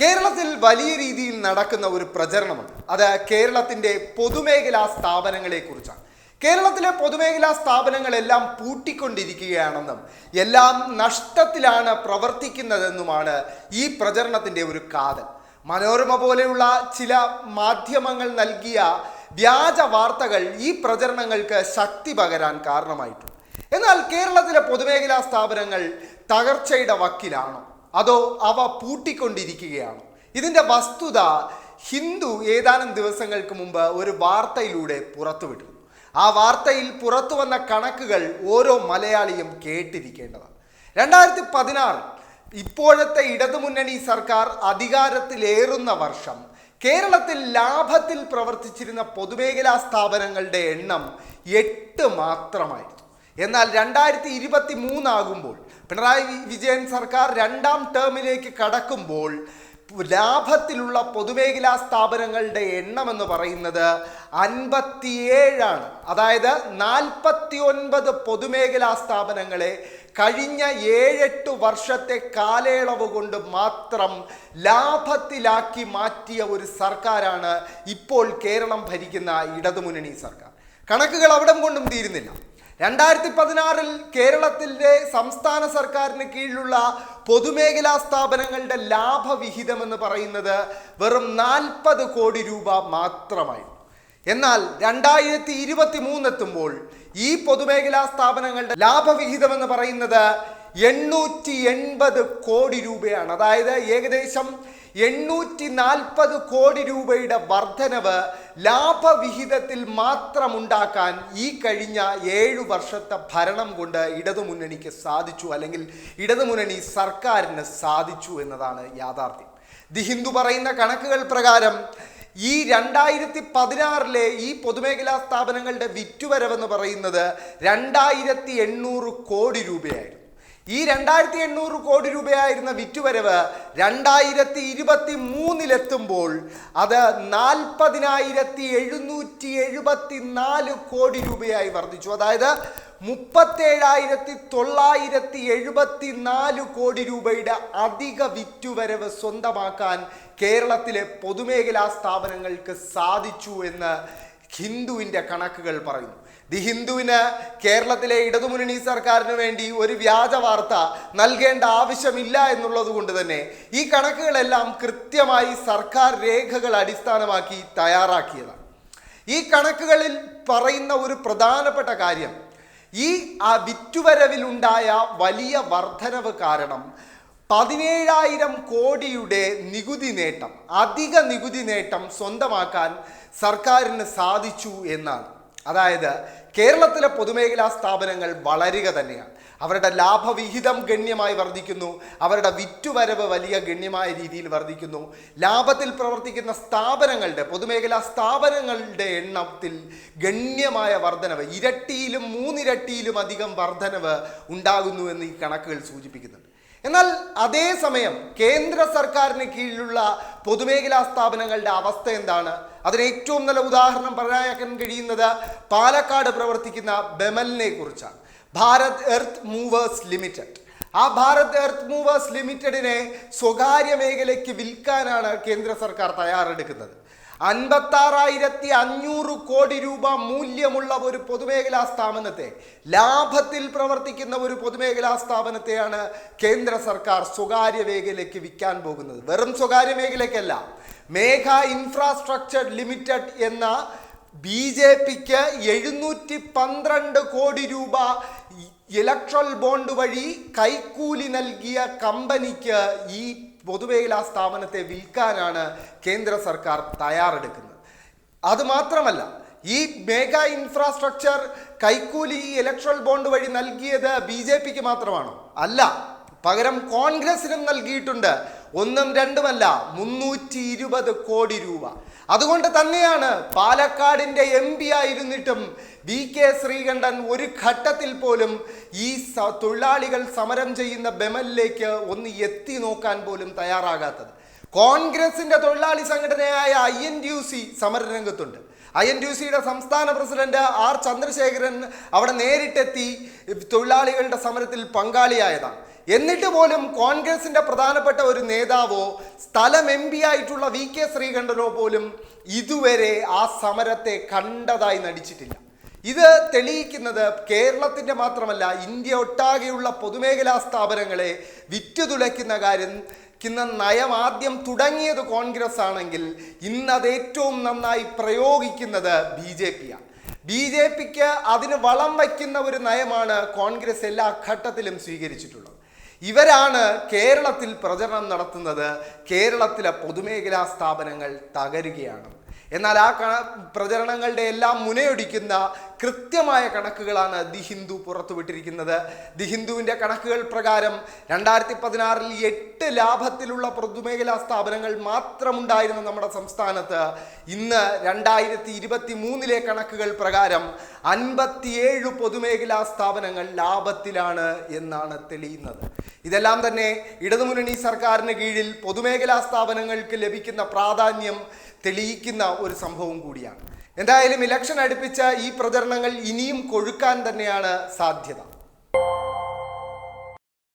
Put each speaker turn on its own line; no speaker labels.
കേരളത്തിൽ വലിയ രീതിയിൽ നടക്കുന്ന ഒരു പ്രചരണമുണ്ട് അത് കേരളത്തിന്റെ പൊതുമേഖലാ സ്ഥാപനങ്ങളെ കുറിച്ചാണ്. കേരളത്തിലെ പൊതുമേഖലാ സ്ഥാപനങ്ങളെല്ലാം പൂട്ടിക്കൊണ്ടിരിക്കുകയാണെന്നും എല്ലാം നഷ്ടത്തിലാണ് പ്രവർത്തിക്കുന്നതെന്നുമാണ് ഈ പ്രചരണത്തിന്റെ ഒരു കാതൽ. മനോരമ പോലെയുള്ള ചില മാധ്യമങ്ങൾ നൽകിയ വ്യാജ വാർത്തകൾ ഈ പ്രചരണങ്ങൾക്ക് ശക്തി പകരാൻ കാരണമായിട്ടുണ്ട്. എന്നാൽ കേരളത്തിലെ പൊതുമേഖലാ സ്ഥാപനങ്ങൾ തകർച്ചയുടെ വക്കിലാണോ? അതോ അവ പൂട്ടിക്കൊണ്ടിരിക്കുകയാണോ. ഇതിന്റെ വസ്തുത ഹിന്ദു ഏതാനും ദിവസങ്ങൾക്ക് മുമ്പ് ഒരു വാർത്തയിലൂടെ പുറത്തുവിട്ടിരുന്നു ആ വാർത്തയിൽ പുറത്തു വന്ന കണക്കുകൾ ഓരോ മലയാളിയും കേട്ടിരിക്കേണ്ടതാണ്. രണ്ടായിരത്തി പതിനാറിൽ ഇപ്പോഴത്തെ ഇടതുമുന്നണി സർക്കാർ അധികാരത്തിലേറുന്ന വർഷം കേരളത്തിൽ ലാഭത്തിൽ പ്രവർത്തിച്ചിരുന്ന പൊതുമേഖലാ സ്ഥാപനങ്ങളുടെ എണ്ണം എട്ട് മാത്രമായിരുന്നു. എന്നാൽ രണ്ടായിരത്തി ഇരുപത്തി മൂന്നാകുമ്പോൾ പിണറായി വിജയൻ സർക്കാർ രണ്ടാം ടേമിലേക്ക് കടക്കുമ്പോൾ ലാഭത്തിലുള്ള പൊതുമേഖലാ സ്ഥാപനങ്ങളുടെ എണ്ണം എന്ന് പറയുന്നത് അൻപത്തിയേഴാണ്. അതായത് നാൽപ്പത്തി ഒൻപത് പൊതുമേഖലാ സ്ഥാപനങ്ങളെ കഴിഞ്ഞ ഏഴെട്ട് വർഷത്തെ കാലയളവ് കൊണ്ട് മാത്രം ലാഭത്തിലാക്കി മാറ്റിയ ഒരു സർക്കാരാണ് ഇപ്പോൾ കേരളം ഭരിക്കുന്ന ഇടതുമുന്നണി സർക്കാർ. കണക്കുകൾ അവിടം കൊണ്ടും തീരുന്നില്ല. രണ്ടായിരത്തി പതിനാറിൽ കേരളത്തിന്റെ സംസ്ഥാന സർക്കാരിന് കീഴിലുള്ള പൊതുമേഖലാ സ്ഥാപനങ്ങളുടെ ലാഭവിഹിതം എന്ന് പറയുന്നത് വെറും നാൽപ്പത് കോടി രൂപ മാത്രമായിരുന്നു. എന്നാൽ രണ്ടായിരത്തി ഇരുപത്തി മൂന്നെത്തുമ്പോൾ ഈ പൊതുമേഖലാ സ്ഥാപനങ്ങളുടെ ലാഭവിഹിതം എന്ന് പറയുന്നത് എണ്ണൂറ്റി എൺപത് കോടി രൂപയാണ്. അതായത് ഏകദേശം എണ്ണൂറ്റി നാൽപ്പത് കോടി രൂപയുടെ വർധനവ് ലാഭവിഹിതത്തിൽ മാത്രമുണ്ടാക്കാൻ ഈ കഴിഞ്ഞ ഏഴു വർഷത്തെ ഭരണം കൊണ്ട് ഇടതുമുന്നണിക്ക് സാധിച്ചു അല്ലെങ്കിൽ ഇടതുമുന്നണി സർക്കാരിന് സാധിച്ചു എന്നതാണ് യാഥാർത്ഥ്യം. ദി ഹിന്ദു പറയുന്ന കണക്കുകൾ പ്രകാരം ഈ രണ്ടായിരത്തി പതിനാറിലെ ഈ പൊതുമേഖലാ സ്ഥാപനങ്ങളുടെ വിറ്റുവരവെന്ന് പറയുന്നത് രണ്ടായിരത്തി എണ്ണൂറ് കോടി രൂപയായിരുന്നു. ഈ രണ്ടായിരത്തി എണ്ണൂറ് കോടി രൂപയായിരുന്ന വിറ്റുവരവ് രണ്ടായിരത്തി ഇരുപത്തി മൂന്നിലെത്തുമ്പോൾ അത് നാൽപ്പതിനായിരത്തി എഴുന്നൂറ്റി എഴുപത്തി നാല് കോടി രൂപയായി വർദ്ധിച്ചു. അതായത് മുപ്പത്തേഴായിരത്തി തൊള്ളായിരത്തി എഴുപത്തി നാല് കോടി രൂപയുടെ അധിക വിറ്റുവരവ് സ്വന്തമാക്കാൻ കേരളത്തിലെ പൊതുമേഖലാ സ്ഥാപനങ്ങൾക്ക് സാധിച്ചു എന്ന് ഹിന്ദുവിന്റെ കണക്കുകൾ പറയുന്നു. ദി ഹിന്ദുവിന് കേരളത്തിലെ ഇടതുമുന്നണി സർക്കാരിന് വേണ്ടി ഒരു വ്യാജ വാർത്ത നൽകേണ്ട ആവശ്യമില്ല എന്നുള്ളത് കൊണ്ട് തന്നെ ഈ കണക്കുകളെല്ലാം കൃത്യമായി സർക്കാർ രേഖകൾ അടിസ്ഥാനമാക്കി തയ്യാറാക്കിയതാണ്. ഈ കണക്കുകളിൽ പറയുന്ന ഒരു പ്രധാനപ്പെട്ട കാര്യം ഈ ആ വിറ്റുവരവിലുണ്ടായ വലിയ വർധനവ് കാരണം പതിനേഴായിരം കോടിയുടെ നികുതി നേട്ടം അധിക നികുതി നേട്ടം സ്വന്തമാക്കാൻ സർക്കാരിന് സാധിച്ചു എന്നാണ്. അതായത് കേരളത്തിലെ പൊതുമേഖലാ സ്ഥാപനങ്ങൾ വളരുക തന്നെയാണ്. അവരുടെ ലാഭവിഹിതം ഗണ്യമായി വർദ്ധിക്കുന്നു അവരുടെ വിറ്റുവരവ് വലിയ ഗണ്യമായ രീതിയിൽ വർദ്ധിക്കുന്നു. ലാഭത്തിൽ പ്രവർത്തിക്കുന്ന സ്ഥാപനങ്ങളുടെ പൊതുമേഖലാ സ്ഥാപനങ്ങളുടെ എണ്ണത്തിൽ ഗണ്യമായ വർധനവ് ഇരട്ടിയിലും മൂന്നിരട്ടിയിലും അധികം വർധനവ് ഉണ്ടാകുന്നു എന്ന് ഈ കണക്കുകൾ സൂചിപ്പിക്കുന്നുണ്ട്. എന്നാൽ അതേസമയം കേന്ദ്ര സർക്കാരിന് കീഴിലുള്ള പൊതുമേഖലാ സ്ഥാപനങ്ങളുടെ അവസ്ഥ എന്താണ്? അതിന് ഏറ്റവും നല്ല ഉദാഹരണം പറയാൻ കഴിയുന്നത് പാലക്കാട് പ്രവർത്തിക്കുന്ന ബെമലിനെ കുറിച്ചാണ്. Bharat earth movers limited. ആ ഭാരത് എർത്ത് മൂവേഴ്സ് ലിമിറ്റഡിനെ സ്വകാര്യ മേഖലയ്ക്ക് വിൽക്കാനാണ് കേന്ദ്ര സർക്കാർ തയ്യാറെടുക്കുന്നത്. അൻപത്താറായിരത്തി അഞ്ഞൂറ് കോടി രൂപ മൂല്യമുള്ള ഒരു പൊതുമേഖലാ സ്ഥാപനത്തെ ലാഭത്തിൽ പ്രവർത്തിക്കുന്ന ഒരു പൊതുമേഖലാ സ്ഥാപനത്തെയാണ് കേന്ദ്ര സർക്കാർ സ്വകാര്യ മേഖലയ്ക്ക് വിൽക്കാൻ പോകുന്നത്. വെറും സ്വകാര്യ മേഖലയ്ക്കല്ല മേഘ ഇൻഫ്രാസ്ട്രക്ചർ ലിമിറ്റഡ് എന്ന ബി ജെ പിക്ക് എഴുന്നൂറ്റി പന്ത്രണ്ട് കോടി രൂപ ഇലക്ട്രൽ ബോണ്ട് വഴി കൈക്കൂലി നൽകിയ കമ്പനിക്ക് ഈ പൊതുമേഖലാ സ്ഥാപനത്തെ വിൽക്കാനാണ് കേന്ദ്ര സർക്കാർ തയ്യാറെടുക്കുന്നത്. അതുമാത്രമല്ല ഈ മേഗാ ഇൻഫ്രാസ്ട്രക്ചർ കൈക്കൂലി ഈ ഇലക്ട്രൽ ബോണ്ട് വഴി നൽകിയത് ബി ജെ പിക്ക് മാത്രമാണോ? അല്ല പകരം കോൺഗ്രസിനും നൽകിയിട്ടുണ്ട്. ഒന്നും രണ്ടുമല്ല മുന്നൂറ്റി കോടി രൂപ. അതുകൊണ്ട് തന്നെയാണ് പാലക്കാടിന്റെ എം പി ആയിരുന്നിട്ടും വി കെ ശ്രീകണ്ഠൻ ഒരു ഘട്ടത്തിൽ പോലും ഈ തൊഴിലാളികൾ സമരം ചെയ്യുന്ന ബെമലിലേക്ക് ഒന്ന് എത്തി നോക്കാൻ പോലും തയ്യാറാകാത്തത്. കോൺഗ്രസിന്റെ തൊഴിലാളി സംഘടനയായ I N T U C സമരരംഗത്തുണ്ട്. I N T U സിയുടെ സംസ്ഥാന പ്രസിഡന്റ് ആർ ചന്ദ്രശേഖരൻ അവിടെ നേരിട്ടെത്തി തൊഴിലാളികളുടെ സമരത്തിൽ പങ്കാളിയായതാണ്. എന്നിട്ട് പോലും കോൺഗ്രസിന്റെ പ്രധാനപ്പെട്ട ഒരു നേതാവോ സ്ഥലം എം പി ആയിട്ടുള്ള വി കെ ശ്രീകണ്ഠനോ പോലും ഇതുവരെ ആ സമരത്തെ കണ്ടതായി നടിച്ചിട്ടില്ല. ഇത് തെളിയിക്കുന്നത് കേരളത്തിന്റെ മാത്രമല്ല ഇന്ത്യ ഒട്ടാകെയുള്ള പൊതുമേഖലാ സ്ഥാപനങ്ങളെ വിറ്റുതുലയ്ക്കുന്ന കാര്യം ക്കുന്ന നയം ആദ്യം തുടങ്ങിയത് കോൺഗ്രസ് ആണെങ്കിൽ ഇന്നത് ഏറ്റവും നന്നായി പ്രയോഗിക്കുന്നത് ബി ജെ പിയാണ് ബി ജെ പിക്ക് അതിന് വളം വയ്ക്കുന്ന ഒരു നയമാണ് കോൺഗ്രസ് എല്ലാ ഘട്ടത്തിലും സ്വീകരിച്ചിട്ടുള്ളത്. ഇവരാണ് കേരളത്തിൽ പ്രചരണം നടത്തുന്നത് കേരളത്തിലെ പൊതുമേഖലാ സ്ഥാപനങ്ങൾ തകരുകയാണ്. എന്നാൽ ആ കണ പ്രചരണങ്ങളുടെ എല്ലാം മുനയൊടിക്കുന്ന കൃത്യമായ കണക്കുകളാണ് ദി ഹിന്ദു പുറത്തുവിട്ടിരിക്കുന്നത്. ദി ഹിന്ദുവിന്റെ കണക്കുകൾ പ്രകാരം രണ്ടായിരത്തി പതിനാറിൽ എട്ട് ലാഭത്തിലുള്ള പൊതുമേഖലാ സ്ഥാപനങ്ങൾ മാത്രമുണ്ടായിരുന്ന നമ്മുടെ സംസ്ഥാനത്ത്. ഇന്ന് രണ്ടായിരത്തി ഇരുപത്തി മൂന്നിലെ കണക്കുകൾ പ്രകാരം അൻപത്തിയേഴ് പൊതുമേഖലാ സ്ഥാപനങ്ങൾ ലാഭത്തിലാണ് എന്നാണ് തെളിയുന്നത്. ഇതെല്ലാം തന്നെ ഇടതുമുന്നണി സർക്കാരിന് കീഴിൽ പൊതുമേഖലാ സ്ഥാപനങ്ങൾക്ക് ലഭിക്കുന്ന പ്രാധാന്യം തെളിയിക്കുന്ന ഒരു സംഭവം കൂടിയാണ്. എന്തായാലും ഇലക്ഷൻ അടുപ്പിച്ച ഈ പ്രചരണങ്ങൾ ഇനിയും കൊഴുക്കാൻ തന്നെയാണ് സാധ്യത.